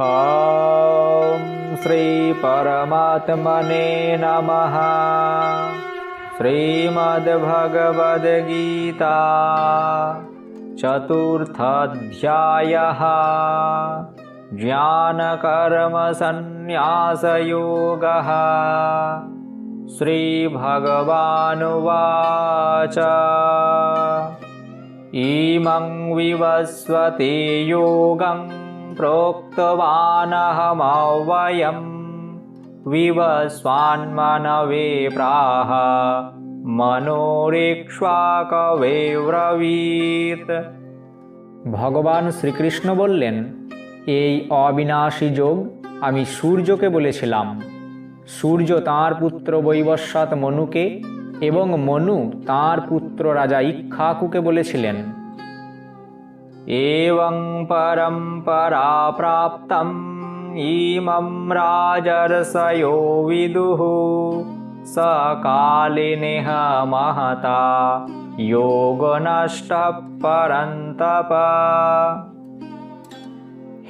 ॐ श्रीपरमात्मने नमः। श्रीमद्भगवद्गीता चतुर्थाध्यायः। ज्ञानकर्मसन्न्यासयोगः। श्रीभगवानुवाच इमं विवस्वते योगं प्रोक्तवानहमव्ययं विवस्वान्मनवे प्राह মনোরেক্ষ্বাকবে ব্রবীত ভগবান শ্রীকৃষ্ণ বললেন এই অবিনাশী যোগ আমি সূর্যকে বলেছিলাম সূর্য তাঁর পুত্র বৈবস্বত মনুকে এবং মনু তাঁর পুত্র রাজা ইক্ষ্বাকুকে বলেছিলেন एवं परम्परा प्राप्तम् इमं राजर्षयो विदुः। सकालिनिः महता योगनष्टः परन्तप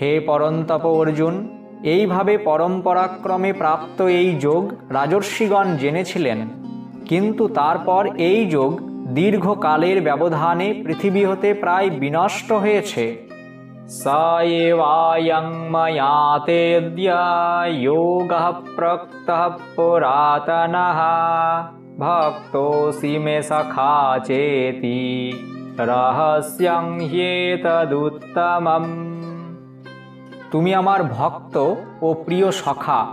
হে পরন্তপ অর্জুন এইভাবে পরম্পরাক্রমে প্রাপ্ত এই যোগ রাজর্ষিগণ জেনেছিলেন। কিন্তু তারপর এই যোগ দীর্ঘকালের ব্যবধানে পৃথিবী হতে প্রায় বিনষ্ট হয়েছে। চেতি রহস্যং তুমি আমার ভক্ত ও প্রিয় সখা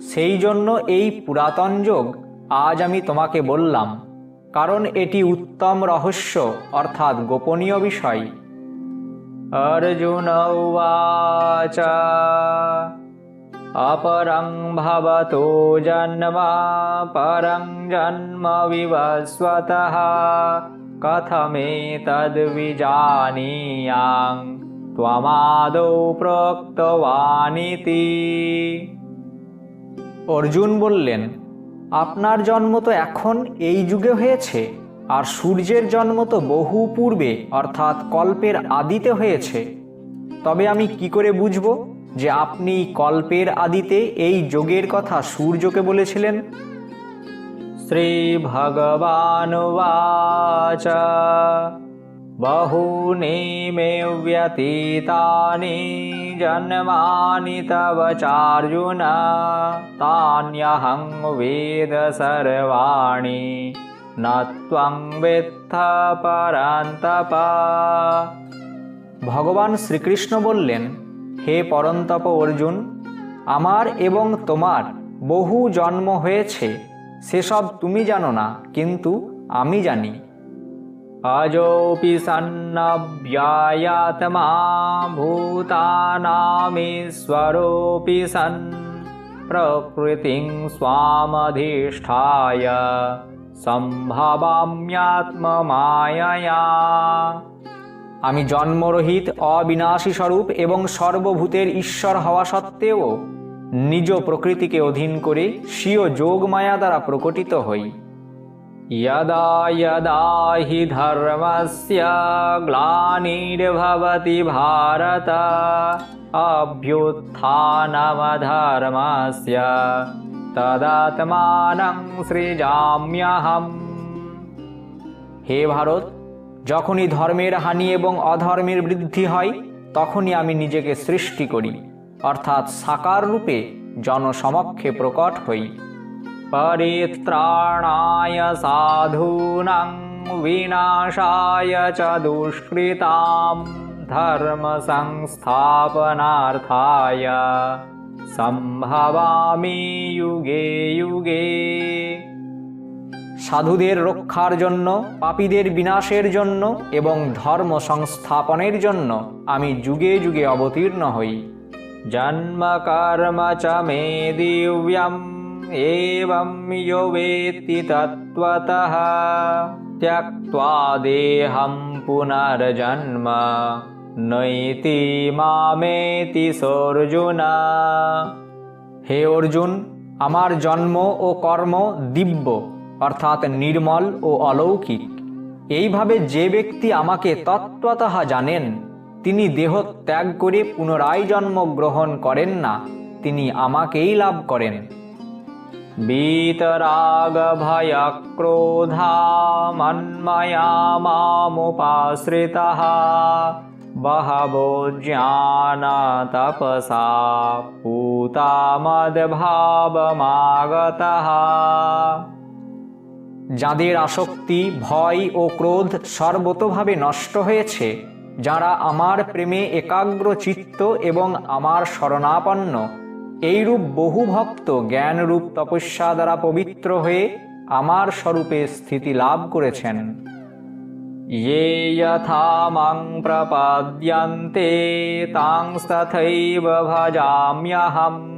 সেই জন্য এই পুরাতন যোগ আজ আমি তোমাকে বললাম। কারণ এটি উত্তম রহস্য অর্থাৎ গোপনীয় বিষয় अर्जुन उवाच अपरं भवतो जन्म परं जन्म विवस्वतः कथमेतद्विजानीयां त्वमादौ प्रोक्तवानिति অর্জুন বললেন আপনার জন্ম তো এখন এই যুগে হয়েছে, আর সূর্যের জন্ম তো বহু পূর্বে, অর্থাৎ কল্পের আদিতে হয়েছে। তবে আমি কি করে বুঝব যে আপনি কল্পের আদিতে এই যোগের কথা সূর্যকে বলেছিলেন? শ্রী ভগবান বাচ বহূনি মে ব্যতীতানি জন্মানি তব চার্জুন তান্যহং বেদ সর্বাণি নত্বং বেত্থ পরান্তপা ভগবান শ্রীকৃষ্ণ বললেন হে পরন্তপ অর্জুন আমার এবং তোমার বহু জন্ম হয়েছে, সেসব তুমি জানো না, কিন্তু আমি জানি। অজোপি সন্নব্যায়াত্মা ভূতানামীশ্বরোপি সন প্রকৃতিং স্বামধিষ্ঠায় সম্ভাবাম্যাত্মমায়া আমি জন্মরহিত অবিনাশী স্বরূপ এবং সর্বভূতের ঈশ্বর হওয়া সত্ত্বেও নিজ প্রকৃতিকে অধীন করে স্বীয় যোগমায়া দ্বারা প্রকটিত হই। यदा यदा हि धर्मस्य ग्लानिर्भवति भारत अभ्युत्थानमधर्मस्य তদাত্মানং সৃজাম্যহম হে ভারত যখনই ধর্মের হানি এবং অধর্মের বৃদ্ধি হয় তখনই আমি নিজেকে সৃষ্টি করি অর্থাৎ সাকার রূপে জনসমক্ষে প্রকট হই সাধূনাং বিনাশায় চ দুষ্কৃতাম ধর্ম সংস্থাপনার্থায় সম্ভাবামি যুগে যুগে সাধুদের রক্ষার জন্য, পাপীদের বিনাশের জন্য এবং ধর্ম সংস্থাপনের জন্য আমি যুগে যুগে অবতীর্ণ হই। জন্ম কর্ম চ মে দিব্যম। এবং यो वेत्ति तत्त्वतः त्यक्त्वा देहं पुनर्जन्म নৈতি মামেতি সর্জুনা হে অর্জুন আমার জন্ম ও কর্ম দিব্য অর্থাৎ নির্মল ও অলৌকিক এইভাবে যে ব্যক্তি আমাকে তত্ত্বতঃ জানেন তিনি দেহ ত্যাগ করে পুনরায় জন্মগ্রহণ করেন না তিনি আমাকেই লাভ করেন মন্ময়া মামুপাশ্রিতः বহবো জ্ঞান তপসা पूता যাদের আসক্তি, ভয় ও ক্রোধ সর্বতোভাবে নষ্ট হয়েছে, যারা আমার প্রেমে একাগ্র চিত্ত এবং আমার শরণাপন্ন এইরূপ বহু ভক্ত জ্ঞানরূপ তপস্যা দ্বারা পবিত্র হয়ে আমার স্বরূপে স্থিতি লাভ করেছেন। ইয়ে যথা মাং প্রপাদ্যন্তে তথৈব ভজাম্যহম,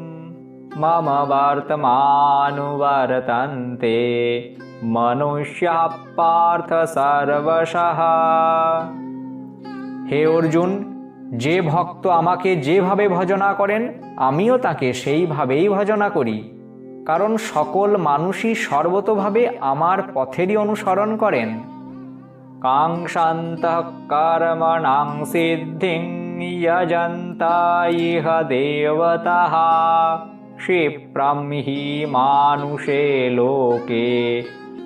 মম বর্তমানুবর্তন্তে, মনুষ্য পার্থ সর্বশঃ। হে অর্জুন যে ভক্ত আমাকে যেভাবে ভজনা করেন আমিও তাকে সেইভাবেই ভজনা করি। কারণ সকল মানুষই সর্বতোভাবে আমার পথেরই অনুসরণ করেন। কাঙ্ক্ষান্তः কর্মণাং সিদ্ধিং যজন্তা ইহ দেবতः। ক্ষিপ্রম হি মানুষে লোকে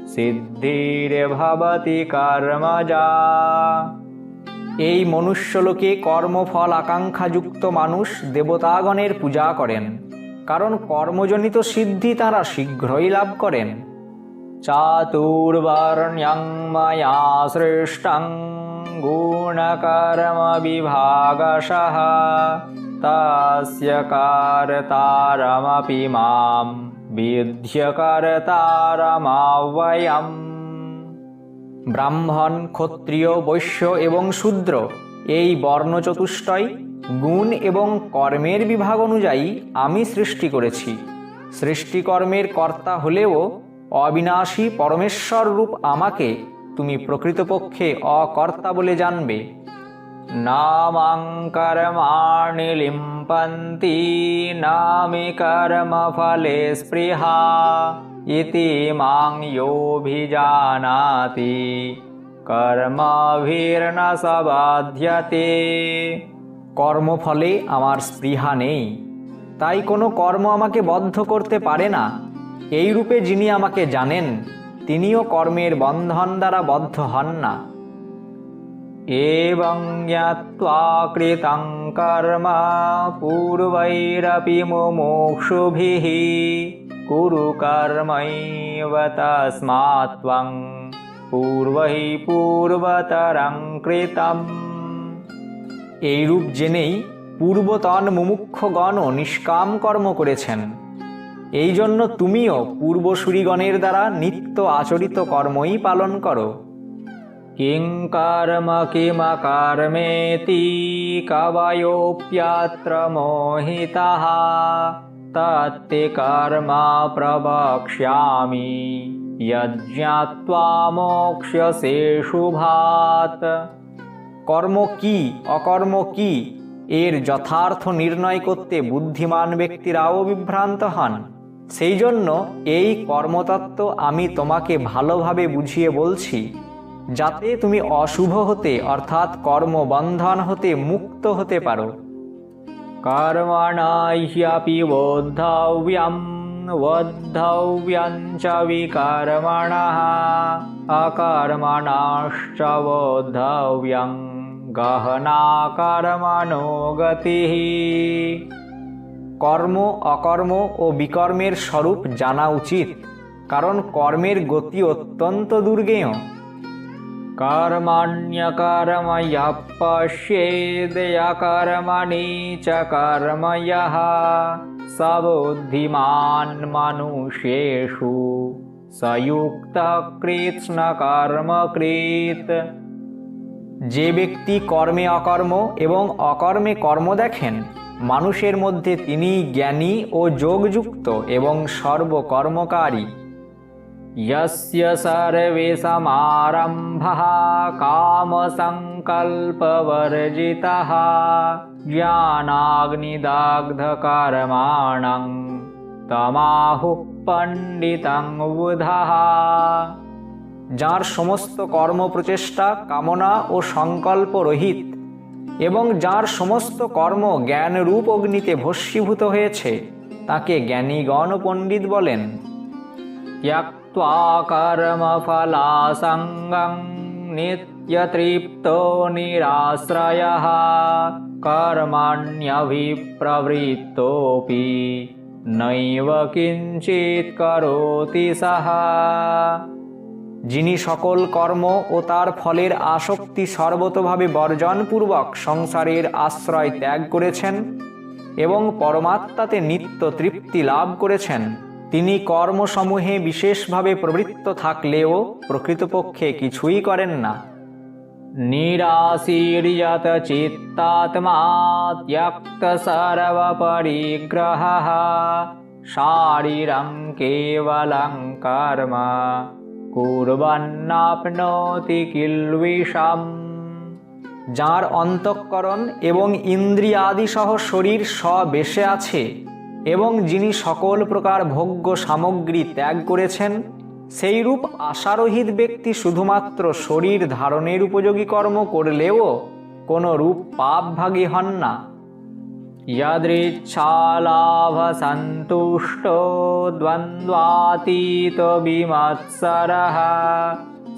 সিদ্ধির্ভবতি কর্মজা। এই মনুষ্যলোকে কর্মফল আকাঙ্ক্ষাযুক্ত মানুষ দেবতাগণের পূজা করেন, কারণ কর্মজনিত সিদ্ধি তারা শীঘ্রই লাভ করেন। চাতুর্বর্ণ্যং ময়া সৃষ্টং তস্য কর্তারমপি মাম বিদ্য কর্তারমাবয়ম ব্রাহ্মণ, ক্ষত্রিয়, বৈশ্য এবং শূদ্র। এই বর্ণচতুষ্টয় গুণ এবং কর্মের বিভাগ অনুযায়ী আমি সৃষ্টি করেছি। সৃষ্টিকর্মের কর্তা হলেও অবিনাশী পরমেশ্বর রূপ আমাকে তুমি প্রকৃতপক্ষে অকর্তা বলে জানবে। নামাং কর্মাণি লিম্পন্তি নামি কর্মফলে স্পৃহা। ইতি মাং যোভিজানাতি কর্মভির্ন সবাধ্যতে কর্মফলে আমার স্পৃহা নেই। তাই কোনো কর্ম আমাকে বদ্ধ করতে পারে না। এই রূপে যিনি আমাকে জানেন, তিনিও কর্মের বন্ধন দ্বারা বদ্ধ হন না। এবং কৃতং কর্ম পূর্বৈরপি মুমুক্ষুভিः কুরু কর্মৈব তস্মাৎ ত্বং পূর্বৈ পূর্বতরং কৃতম এইরূপ জেনেই পূর্বতন মুমুক্ষগণও নিষ্কাম কর্ম করেছেন এই জন্য তুমিও পূর্বসূরিগণের দ্বারা নিত্য আচরিত কর্মই পালন করো। কিং কর্ম কিমকর্মেতি কবয়োপ্যত্র মোহিতः তত্তে কর্ম প্রবক্ষ্যামি যজ্ঞাত্বা মোক্ষ্যসে শুভাত কর্ম কি অকর্ম কি এর যথার্থ নির্ণয় করতে বুদ্ধিমান ব্যক্তিরাও বিভ্রান্ত হন। সেই জন্য এই কর্মতত্ত্ব আমি তোমাকে ভালোভাবে বুঝিয়ে বলছি, যাতে তুমি অশুভ হতে, অর্থাৎ কর্মবন্ধন হতে মুক্ত হতে পারো। কর্মণাহ্যপি বোদ্ধব্যম বোদ্ধব্যং চ বিকর্মণः অকর্মণাশ্চ বোদ্ধব্যং গহনা কর্মণো গতিঃ কর্ম অকর্ম ও বিকর্মের স্বরূপ জানা উচিত, কারণ কর্মের গতি অত্যন্ত দুর্গেয়। পশ্যেদয়কর্মণি চ কর্ময়ः স বুদ্ধিমাन् মনুষ্যেষু সযুক্ত কৃৎস্ন কর্মকৃত যে ব্যক্তি কর্মে অকর্ম এবং অকর্মে কর্ম দেখেন, মানুষের মধ্যে তিনি জ্ঞানী ও যোগযুক্ত এবং সর্বকর্মকারী। यस्य सर्वे समारम्भः कामसङ्कल्पवर्जितः ज्ञानाग्निदाग्धकर्माणं তমাহুঃ পণ্ডিতং বুধः যার সমস্ত কর্ম প্রচেষ্টা কামনা ও সংকল্প রহিত এবং যার সমস্ত কর্ম জ্ঞান রূপ অগ্নিতে ভস্মীভূত হয়েছে তাকে জ্ঞানীগণ ও পণ্ডিত বলেন ত্যক্ত্বা কর্মফলাসঙ্গং নিত্যতৃপ্তো নিরাশ্রয়ः কর্মাণ্যভিপ্রবৃত্তোপি নৈব কিঞ্চিৎ করোতি সাহা যিনি সকল কর্ম ও তার ফলের আসক্তি সর্বতভাবে বর্জনপূর্বক সংসারের আশ্রয় ত্যাগ করেছেন এবং পরমাত্মাতে নিত্য তৃপ্তি লাভ করেছেন। তিনি কর্মসমূহে বিশেষভাবে প্রবৃত্ত থাকলেও প্রকৃতপক্ষে কিছুই করেন না। নিরাশীর্যত চিত্তাত্মা ত্যক্ত সর্বপরিগ্রহ শারীরং কেবলং কর্ম। কুর্বন্নাপ্নোতি কিলবিষাম। যার অন্তঃকরণ এবং ইন্দ্রিয়াদি সহ শরীর স্ববেশে আছে এবং যিনি সকল প্রকার ভোগ্য সামগ্রী ত্যাগ করেছেন সেইরূপ আশারহিত ব্যক্তি শুধুমাত্র শরীর ধারণের উপযোগী কর্ম করলেও কোনো রূপ পাপ ভাগী হন না यदृच्छालाभ सन्तुष्टो द्वन्द्वातीत विमत्सरः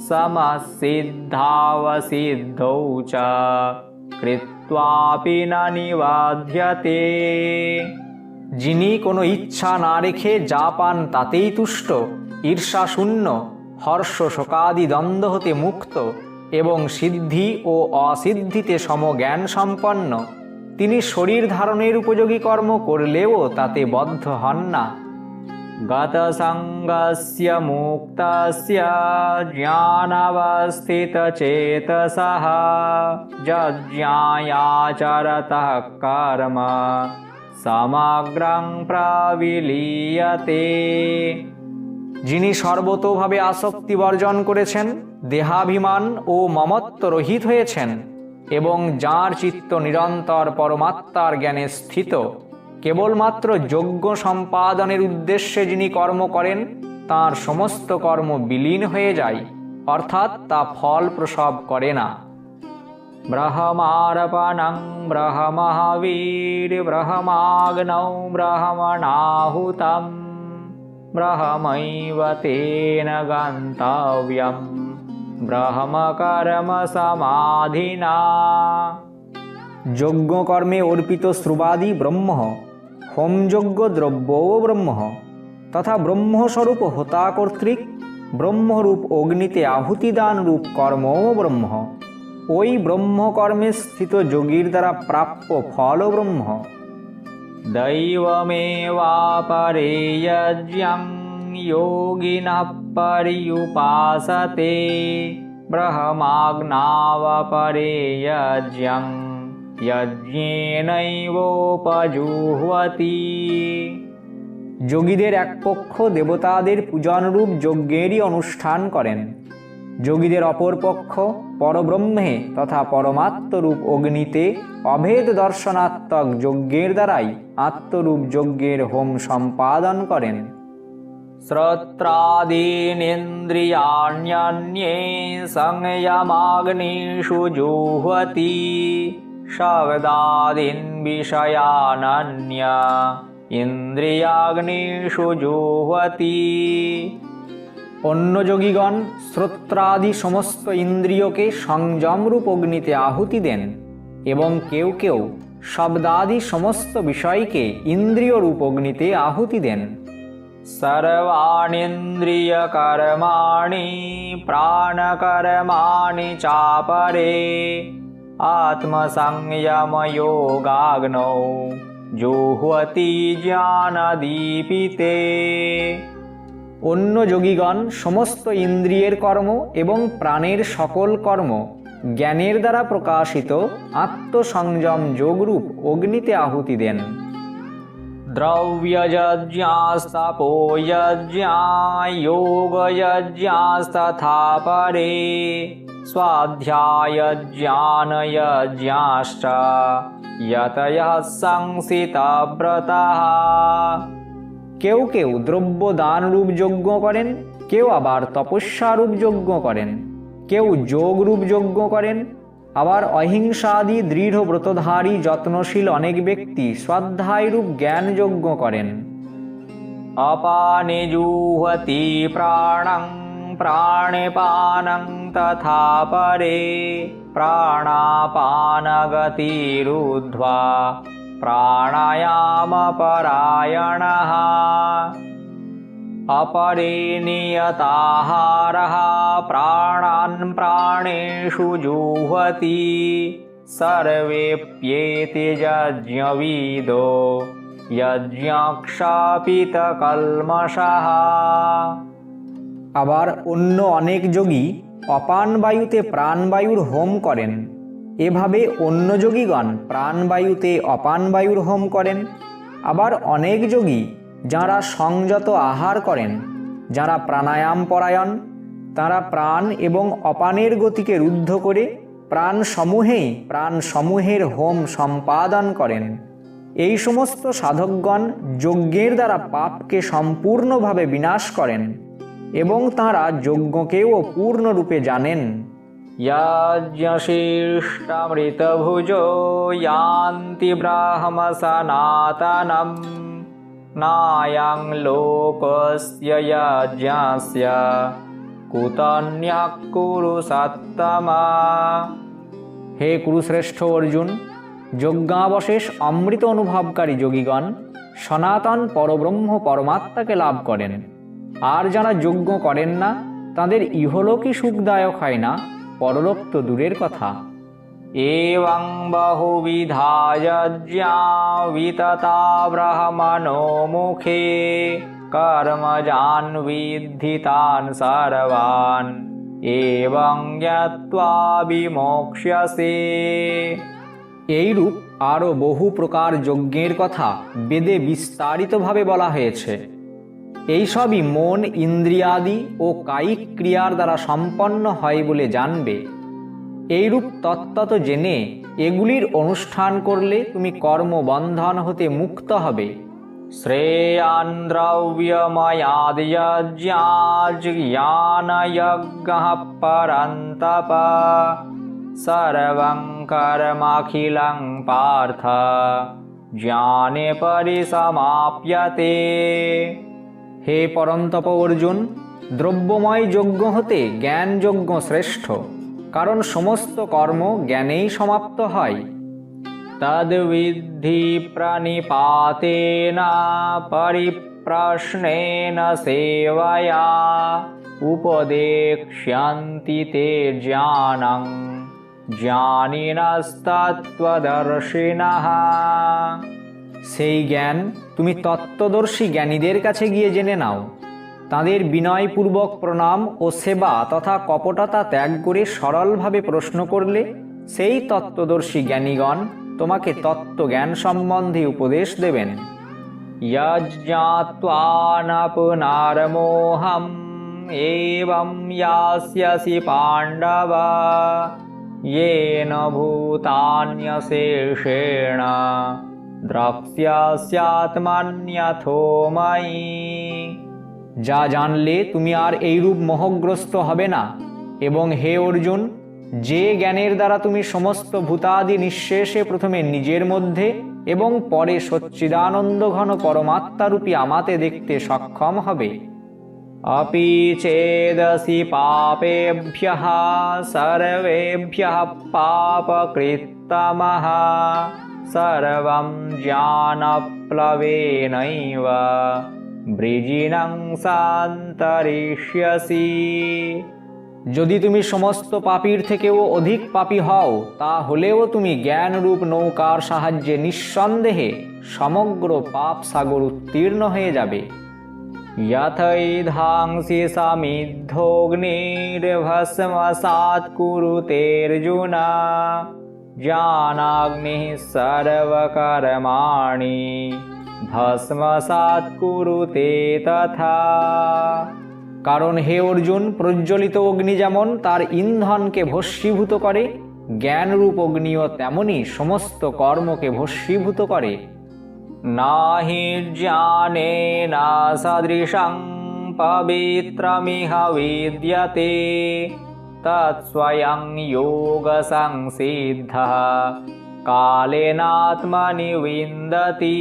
समसिद्धावसिद्धौ च কৃত্বাপি না নিবাধ্যতে যিনি কোনো ইচ্ছা না রেখে যা পান তাতেই তুষ্ট, ঈর্ষা শূন্য, হর্ষ শোকাদি দ্বন্দ্ব হতে মুক্ত এবং সিদ্ধি ও অসিদ্ধিতে সমজ্ঞান সম্পন্ন। তিনি শরীর ধারণের উপযোগী কর্ম করলেও তাতে বদ্ধ হন না। গতসঙ্গস্য মুক্তস্য জ্ঞানবস্থিতচেতসः যজ্ঞায়াচরতः কর্ম। সমগ্রং প্রবিলীয়তে। যিনি সর্বতোভাবে আসক্তি বর্জন করেছেন, দেহাভিমান ও মমত্ব রহিত হয়েছেন, এবং যার চিত্ত নিরন্তর পরমাত্মার জ্ঞানে স্থিত, কেবলমাত্র যোগ্য সম্পাদনের উদ্দেশ্যে যিনি কর্ম করেন, তার সমস্ত কর্ম বিলীন হয়ে যায়, অর্থাৎ তা ফল প্রসব করে না। ব্রহ্মাগ্নৌ ব্রহ্মণাহুতম ব্রহ্মৈব তেন গন্তব্যম ব্রহ্মকর্ম সমাধিনা যজ্ঞকর্মে অর্পিত শ্রুবাদি ব্রহ্ম হোমযজ্ঞ দ্রব্যও ব্রহ্ম তথা ব্রহ্মস্বরূপ হোতা কর্তৃক ব্রহ্মরূপ অগ্নিতে আহুতিদান রূপ কর্মও ব্রহ্ম ওই ব্রহ্মকর্মে স্থিত যোগীর দ্বারা প্রাপ্য ফল ব্রহ্ম দৈবমেবাপরে যজ্ঞং যোগিনা পরিউপাসতে ব্রহ্মাগ্নাবপরে যজ্ঞং যজ্ঞেনৈবোপজুহতি যোগীদের এক পক্ষ দেবতাদের পূজনরূপ যজ্ঞেরই অনুষ্ঠান করেন। যোগীদের অপর পক্ষ পরব্রহ্মে তথা পরমাত্মরূপ অগ্নিতে অভেদ দর্শনাত্মক যজ্ঞের দ্বারাই আত্মরূপ যজ্ঞের হোম সম্পাদন করেন। শ্রোত্রাদীনিন্দ্রিয়াণ্যন্যে সংযমাগ্নিষু জুহ্বতি শব্দাদীন বিষয়ানন্য ইন্দ্রিয়াগ্নিষু জুহ্বতি অন্য যোগীগণ শ্রোত্রাদি সমস্ত ইন্দ্রিয়কে সংযমরূপ অগ্নিতে আহুতি দেন এবং কেউ কেউ শব্দাদি সমস্ত বিষয়কে ইন্দ্রিয় রূপ অগ্নিতে আহুতি দেন। সর্বাণীন্দ্রিয় কর্মাণি প্রাণকর্মাণি চাপরে আত্মসংযমযোগাগ্নৌ। জুহ্বতি জ্ঞানদীপিতে। অন্য যোগীগণ সমস্ত ইন্দ্রিয়ের কর্ম এবং প্রাণের সকল কর্ম জ্ঞানের দ্বারা প্রকাশিত আত্মসংযম যোগরূপ অগ্নিতে আহুতি দেন দ্রব্যযজ্ঞাস্তপোযজ্ঞা যোগযজ্ঞাস্তথা পরে স্বাধ্যায়জ্ঞানযজ্ঞাশ্চ यतय সংসিতব্রতः কেউ কেউ দ্রব্য দান রূপ যজ্ঞ করেন, কেউ আবার তপস্যা রূপ যজ্ঞ করেন, কেউ যোগ রূপ যজ্ঞ করেন, আবার অহিংসাদি দৃঢ় ব্রতধারী যত্নশীল অনেক ব্যক্তি শ্রদ্ধায়রূপ জ্ঞান যজ্ঞ করেন। অপানে জুহতি প্রাণং প্রাণে পানং তথা পরে প্রাণাপানগতিরুদ্ধ্বা প্রাণায়ামপরায়ণः अपरे नियताहारः प्राणान् प्राणेषु जुह्वति सर्वेप्येति यज्ञविदो यज्ञक्षापितकल्मषः আবার অন্য অনেক যোগী অপান বায়ুতে প্রাণবায়ুর হোম করেন এভাবে অন্য যোগীগণ প্রাণবায়ুতে অপান বায়ুর হোম করেন। আবার অনেক যোগী যাঁরা সংযত আহার করেন, যাঁরা প্রাণায়াম পরায়ণ, তাঁরা প্রাণ এবং অপানের গতিকে রুদ্ধ করে প্রাণ সমূহেই প্রাণ সমূহের হোম সম্পাদন করেন। এই সমস্ত সাধকগণ যজ্ঞের দ্বারা পাপকে সম্পূর্ণভাবে বিনাশ করেন এবং তাঁরা যজ্ঞকেও পূর্ণরূপে জানেন। ব্রাহ্ম সনাতনম নায়াং লোকস্য যজ্ঞস্য কুতন্যাক কুরু হে কুরুশ্রেষ্ঠ অর্জুন যজ্ঞাবশেষ অমৃত অনুভবকারী যোগীগণ সনাতন পরব্রহ্ম পরমাত্মাকে লাভ করেন। আর যারা যজ্ঞ করেন না, তাদের ইহলোকই সুখদায়ক হয় না। পরলোক তো দূরের কথা। এবং বহুবিধা যজ্ঞা বিততা ব্রহ্মণো মুখে কর্মজান বিদ্ধিতান সর্বান। এবং বিমোক্ষ্যসে। এইরূপ আরও বহু প্রকার যজ্ঞের কথা বেদে বিস্তারিতভাবে বলা হয়েছে। এইসবই মন ইন্দ্রিয়াদি ও কায়িক ক্রিয়ার দ্বারা সম্পন্ন হয় বলে জানবে। এইরূপ তত্ত্বত জেনে এগুলির অনুষ্ঠান করলে তুমি কর্মবন্ধন হতে মুক্ত হবে। শ্রেয়ান পার্থ। জ্ঞানে পরিসমাপ্যতে। হে পরন্তপ অর্জুন, দ্রব্যময় যজ্ঞ হতে জ্ঞান যজ্ঞ শ্রেষ্ঠ, কারণ সমস্ত কর্ম জ্ঞানেই সমাপ্ত হয়। তদ্বিদ্ধি প্রণিপাতেন পরিপ্রশ্নেন সেবয়া, উপদেক্ষ্যন্তি তে জ্ঞানং জ্ঞানিনস্তত্ত্বদর্শিনঃ সেই জ্ঞান তুমি তত্ত্বদর্শী জ্ঞানীদের কাছে গিয়ে জেনে নাও তাদের বিনয়পূর্বক প্রণাম ও সেবা তথা কপটতা ত্যাগ করে সরলভাবে প্রশ্ন করলে সেই তত্ত্বদর্শী জ্ঞানীগণ তোমাকে তত্ত্বজ্ঞান সম্বন্ধে উপদেশ দেবেন যজ্ঞাত্বানপুনারমোহম এবং यास्यसि পাণ্ডব येन ভূতান্যশেষেণ দ্রাক্ষ্যাস্যাত্মান্যাথো মাই। যা জানলে তুমি আর এইরূপ মোহগ্রস্ত হবে না। এবং হে অর্জুন, যে জ্ঞানের দ্বারা তুমি সমস্ত ভূতাদি নিঃশেষে প্রথমে নিজের মধ্যে এবং পরে সচ্চিদানন্দ ঘন পরমাত্মারূপী আমাতে দেখতে সক্ষম হবে। অপি চেদসি পাপেভ্য, সর্বেভ্য পাপকৃতমহা सर्वं ज्ञानप्लवेनैव বৃজিনাং সান্তরিষ্যসি যদি তুমি সমস্ত পাপীর থেকেও অধিক পাপী হও তা হলেও তুমি জ্ঞানরূপ নৌকার সাহায্যে নিঃসন্দেহে সমগ্র পাপ সাগর উত্তীর্ণ হয়ে যাবে यथैधांसि समिद्धोऽग्निर्भस्मसात् कुरुतेऽर्जुन ज्ञानाग्निः सर्वकर्माणि ভস্মসাৎ কুরুতে তথা কারণ হে অর্জুন প্রজ্বলিত অগ্নি যেমন তার ইন্ধনকে ভস্মীভূত করে জ্ঞানরূপ অগ্নিও তেমনি সমস্ত কর্মকে ভস্মীভূত করে নাহি জ্ঞানেন সদৃশং পবিত্রমিহ বিদ্যতে যোগ সংসিদ্ধ কালেনাত্মনি বিন্দতি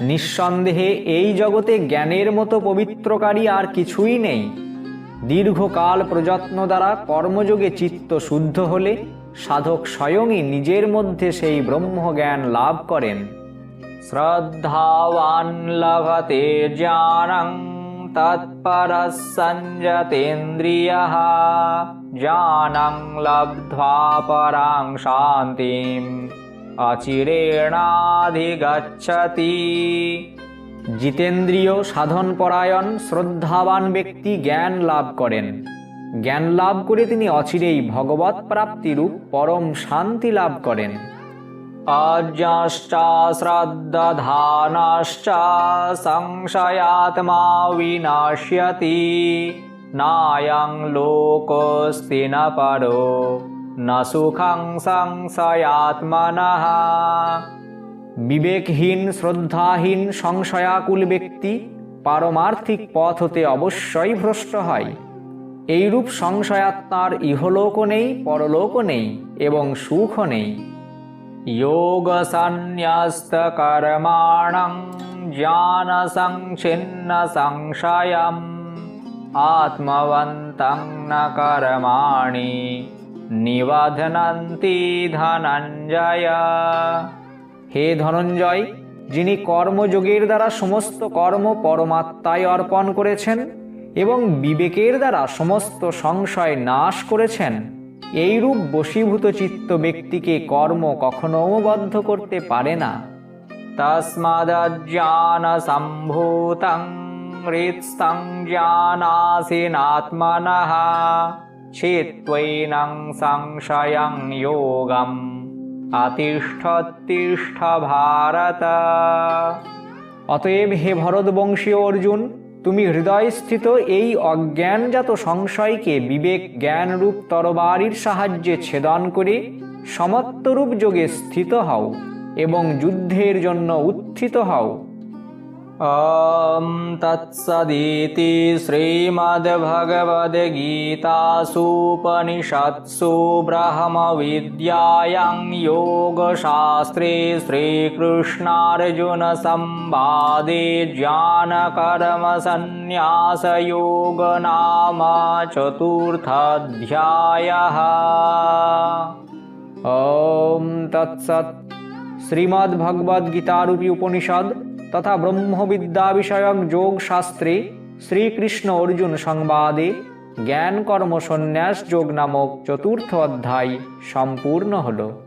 নিঃসন্দেহে এই জগতে জ্ঞানের মতো পবিত্রকারী আর কিছুই নেই। দীর্ঘকাল প্রযত্ন দ্বারা কর্মযোগে চিত্ত শুদ্ধ হলে সাধক স্বয়ংই নিজের মধ্যে সেই ব্রহ্মজ্ঞান লাভ করেন। শ্রদ্ধাবান লভতে জ্ঞানং তৎপর সঞ্জতেন্দ্রিয় জ্ঞানং লব্ধ্বা পরাং শান্তিম অচিরেণাধিগচ্ছতি জিতেন্দ্রীয় সাধনপরায়ণ শ্রদ্ধাবান ব্যক্তি জ্ঞান লাভ করেন জ্ঞান লাভ করে তিনি অচিরেই ভগবৎ প্রাপ্তিরূপ পরম শান্তি লাভ করেন অজ্ঞাশ্চ শ্রদ্ধানাশ্চ সংশয়াত্মা বিনাশ্যতি নায়ং লোকস্তি ন পরো ন সুখং সংশয়াত্মনঃ বিবেকহীন শ্রদ্ধাহীন সংশয়াকুল ব্যক্তি পারমার্থিক পথ হতে অবশ্যই ভ্রষ্ট হয়। এইরূপ সংশয়াত্মার ইহলোকও নেই পরলোকও নেই এবং সুখও নেই। সংচ্ছিন্ন সংশয়ম আত্মবন্তং ন কর্মাণি নিবধনন্তি ধনঞ্জয় হে ধনঞ্জয়, যিনি কর্মযোগের দ্বারা সমস্ত কর্ম পরমাত্মায় অর্পণ করেছেন এবং বিবেকের দ্বারা সমস্ত সংশয় নাশ করেছেন এইরূপ বশীভূত চিত্ত ব্যক্তিকে কর্ম কখনো বদ্ধ করতে পারে না। তস্মাদ্জ্ঞান সম্ভূতং হৃৎস্থং জ্ঞানাসীনাত্মনঃ ছেত্বৈনং সংশয়ং যোগম আতিষ্ঠতিষ্ঠ ভারত। অতএব হে ভরতবংশীয় অর্জুন তুমি হৃদয়স্থিত এই অজ্ঞানজাত সংশয়কে বিবেক, জ্ঞানরূপ তরবারির সাহায্যে ছেদন করে সমত্বরূপ যোগে স্থিত হও এবং যুদ্ধের জন্য উত্থিত হও। ॐ तत्सदिति श्रीमद्भगवद्गीतासूपनिषत्सु ब्रह्मविद्यायां योगशास्त्रे श्रीकृष्णार्जुनसंवादे ज्ञानकर्मसन्न्यासयोगनाम चतुर्थाध्यायः ॐ तत्सत् श्रीमद्भगवद्गीतारूपी उपनिषद् তথা ব্রহ্মবিদ্যা বিষয়ক যোগ শাস্ত্রে শ্রীকৃষ্ণ অর্জুন সংবাদে জ্ঞান কর্ম সন্ন্যাস যোগ নামক চতুর্থ অধ্যায় সম্পূর্ণ হলো।